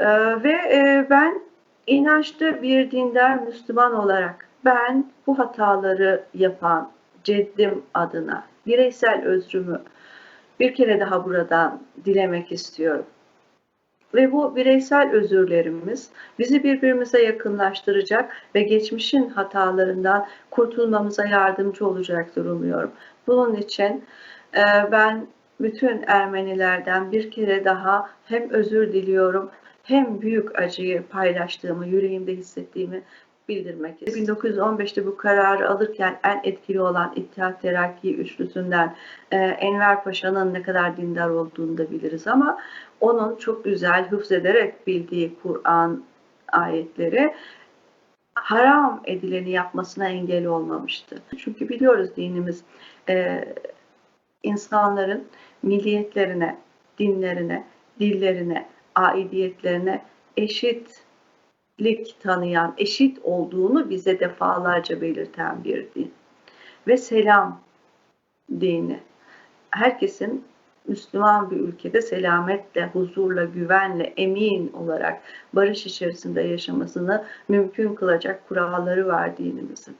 Ee, ve e, ben inançlı bir dindar Müslüman olarak ben bu hataları yapan ceddim adına bireysel özrümü bir kere daha buradan dilemek istiyorum. Ve bu bireysel özürlerimiz bizi birbirimize yakınlaştıracak ve geçmişin hatalarından kurtulmamıza yardımcı olacaktır umuyorum. Bunun için e, ben bütün Ermenilerden bir kere daha hem özür diliyorum hem büyük acıyı paylaştığımı, yüreğimde hissettiğimi bildirmek istiyorum. 1915'te bu kararı alırken en etkili olan İttihat Terakki üçlüsünden e, Enver Paşa'nın ne kadar dindar olduğunu da biliriz ama onun çok güzel hıfzederek bildiği Kur'an ayetleri haram edileni yapmasına engel olmamıştı. Çünkü biliyoruz dinimiz e, insanların milliyetlerine, dinlerine, dillerine, aidiyetlerine eşitlik tanıyan, eşit olduğunu bize defalarca belirten bir din. Ve selam dini. Herkesin Müslüman bir ülkede selametle, huzurla, güvenle, emin olarak barış içerisinde yaşamasını mümkün kılacak kuralları var dinimizin.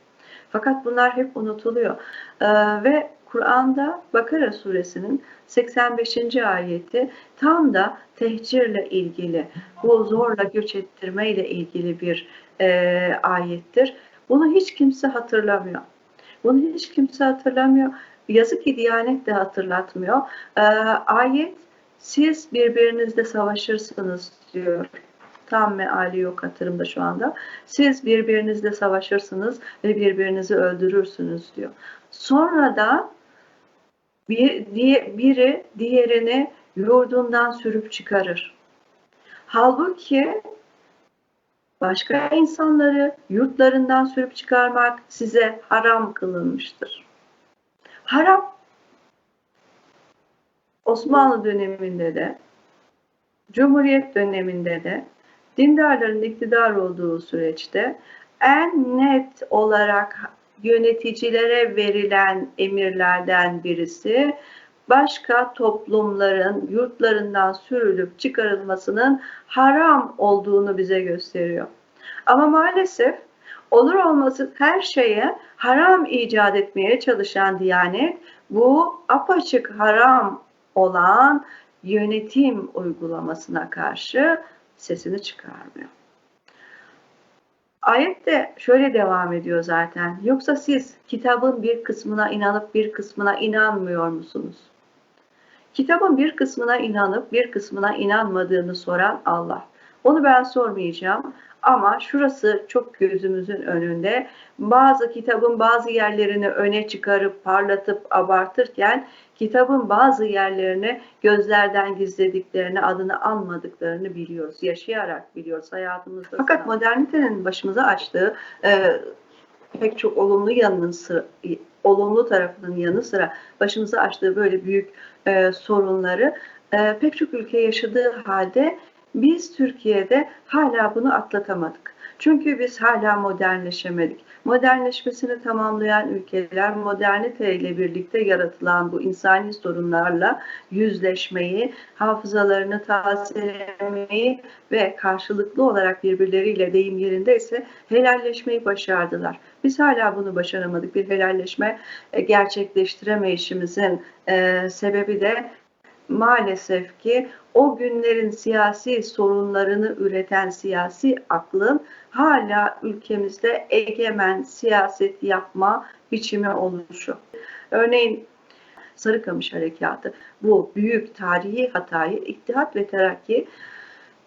Fakat bunlar hep unutuluyor. Ee, ve Kur'an'da Bakara suresinin 85. ayeti tam da tehcirle ilgili, bu zorla göç ettirmeyle ilgili bir e, ayettir. Bunu hiç kimse hatırlamıyor. Bunu hiç kimse hatırlamıyor. Yazık ki Diyanet de hatırlatmıyor. Ee, ayet siz birbirinizle savaşırsınız diyor. Tam meali yok hatırımda şu anda. Siz birbirinizle savaşırsınız ve birbirinizi öldürürsünüz diyor. Sonra da bir, diye, biri diğerini yurdundan sürüp çıkarır. Halbuki başka insanları yurtlarından sürüp çıkarmak size haram kılınmıştır. Haram Osmanlı döneminde de Cumhuriyet döneminde de dindarların iktidar olduğu süreçte en net olarak yöneticilere verilen emirlerden birisi başka toplumların yurtlarından sürülüp çıkarılmasının haram olduğunu bize gösteriyor. Ama maalesef olur olması her şeye haram icat etmeye çalışan Diyanet bu apaçık haram olan yönetim uygulamasına karşı sesini çıkarmıyor. Ayet de şöyle devam ediyor zaten. Yoksa siz kitabın bir kısmına inanıp bir kısmına inanmıyor musunuz? Kitabın bir kısmına inanıp bir kısmına inanmadığını soran Allah. Onu ben sormayacağım ama şurası çok gözümüzün önünde. Bazı kitabın bazı yerlerini öne çıkarıp parlatıp abartırken kitabın bazı yerlerini gözlerden gizlediklerini, adını almadıklarını biliyoruz. Yaşayarak biliyoruz hayatımızda. Fakat modernitenin başımıza açtığı e, pek çok olumlu yanının sıra, olumlu tarafının yanı sıra başımıza açtığı böyle büyük e, sorunları e, pek çok ülke yaşadığı halde biz Türkiye'de hala bunu atlatamadık. Çünkü biz hala modernleşemedik. Modernleşmesini tamamlayan ülkeler modernite ile birlikte yaratılan bu insani sorunlarla yüzleşmeyi, hafızalarını tazelemeyi ve karşılıklı olarak birbirleriyle deyim yerinde ise helalleşmeyi başardılar. Biz hala bunu başaramadık. Bir helalleşme gerçekleştiremeyişimizin sebebi de maalesef ki o günlerin siyasi sorunlarını üreten siyasi aklın hala ülkemizde egemen siyaset yapma biçimi oluşu. Örneğin Sarıkamış Harekatı bu büyük tarihi hatayı İttihat ve Terakki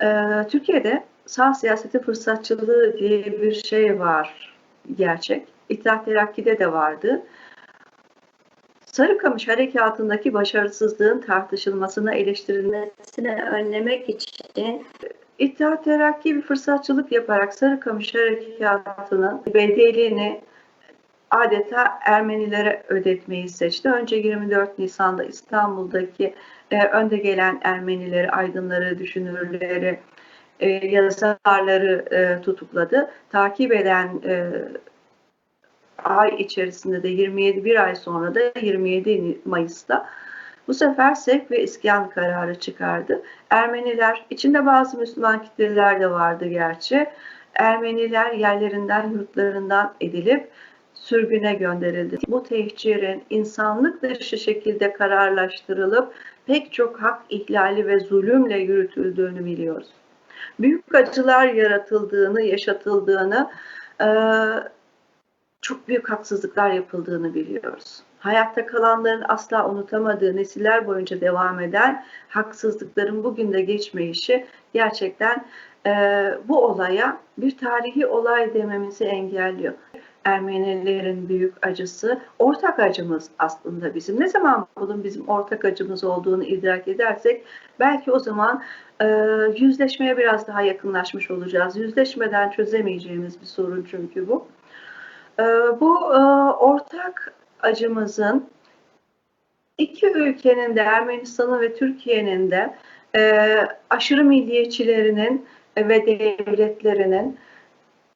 e, Türkiye'de sağ siyaseti fırsatçılığı diye bir şey var gerçek. İttihat Terakki'de de vardı. Sarıkamış harekatındaki başarısızlığın tartışılmasını, eleştirilmesini önlemek için İttihat Terakki bir fırsatçılık yaparak Sarıkamış harekatının bedelini adeta Ermenilere ödetmeyi seçti. Önce 24 Nisan'da İstanbul'daki e, önde gelen Ermenileri, aydınları, düşünürleri, e, yazarları e, tutukladı. Takip eden e, ay içerisinde de 27 bir ay sonra da 27 Mayıs'ta Bu sefer sevk ve iskan kararı çıkardı. Ermeniler, içinde bazı Müslüman kitleler de vardı gerçi. Ermeniler yerlerinden, yurtlarından edilip sürgüne gönderildi. Bu tehcirin insanlık dışı şekilde kararlaştırılıp pek çok hak ihlali ve zulümle yürütüldüğünü biliyoruz. Büyük acılar yaratıldığını, yaşatıldığını, çok büyük haksızlıklar yapıldığını biliyoruz. Hayatta kalanların asla unutamadığı, nesiller boyunca devam eden haksızlıkların bugün de geçmeyişi gerçekten bu olaya bir tarihi olay dememizi engelliyor. Ermenilerin büyük acısı ortak acımız aslında bizim. Ne zaman bunun bizim ortak acımız olduğunu idrak edersek belki o zaman e, yüzleşmeye biraz daha yakınlaşmış olacağız. Yüzleşmeden çözemeyeceğimiz bir sorun çünkü bu. E, bu e, ortak acımızın iki ülkenin de Ermenistan'ın ve Türkiye'nin de e, aşırı milliyetçilerinin ve devletlerinin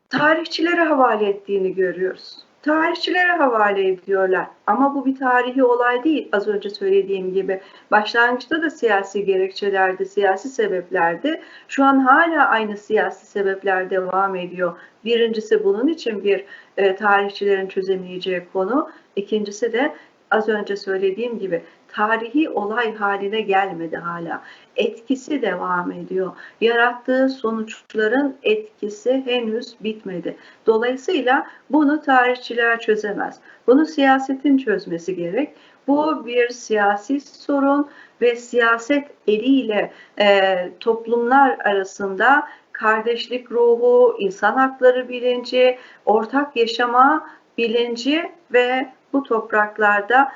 tarihçilere havale ettiğini görüyoruz. Tarihçilere havale ediyorlar. Ama bu bir tarihi olay değil. Az önce söylediğim gibi başlangıçta da siyasi gerekçelerdi, siyasi sebeplerdi. Şu an hala aynı siyasi sebepler devam ediyor. Birincisi bunun için bir e, tarihçilerin çözemeyeceği konu. İkincisi de az önce söylediğim gibi tarihi olay haline gelmedi hala. Etkisi devam ediyor. Yarattığı sonuçların etkisi henüz bitmedi. Dolayısıyla bunu tarihçiler çözemez. Bunu siyasetin çözmesi gerek. Bu bir siyasi sorun ve siyaset eliyle e, toplumlar arasında kardeşlik ruhu, insan hakları bilinci, ortak yaşama bilinci ve bu topraklarda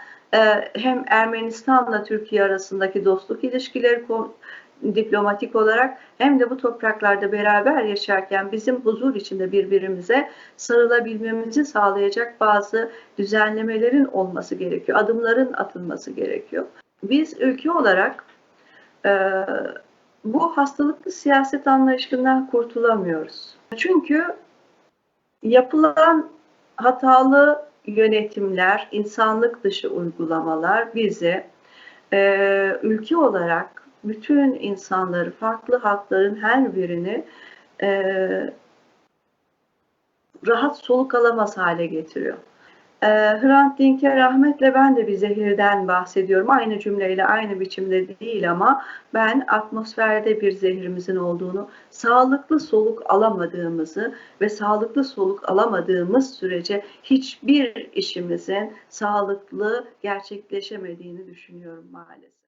hem Ermenistan'la Türkiye arasındaki dostluk ilişkileri diplomatik olarak hem de bu topraklarda beraber yaşarken bizim huzur içinde birbirimize sarılabilmemizi sağlayacak bazı düzenlemelerin olması gerekiyor. Adımların atılması gerekiyor. Biz ülke olarak e, bu hastalıklı siyaset anlayışından kurtulamıyoruz. Çünkü yapılan hatalı yönetimler, insanlık dışı uygulamalar bizi e, ülke olarak bütün insanları, farklı halkların her birini e, rahat soluk alamaz hale getiriyor. E, Hrant Dink'e rahmetle ben de bir zehirden bahsediyorum. Aynı cümleyle aynı biçimde değil ama ben atmosferde bir zehrimizin olduğunu, sağlıklı soluk alamadığımızı ve sağlıklı soluk alamadığımız sürece hiçbir işimizin sağlıklı gerçekleşemediğini düşünüyorum maalesef.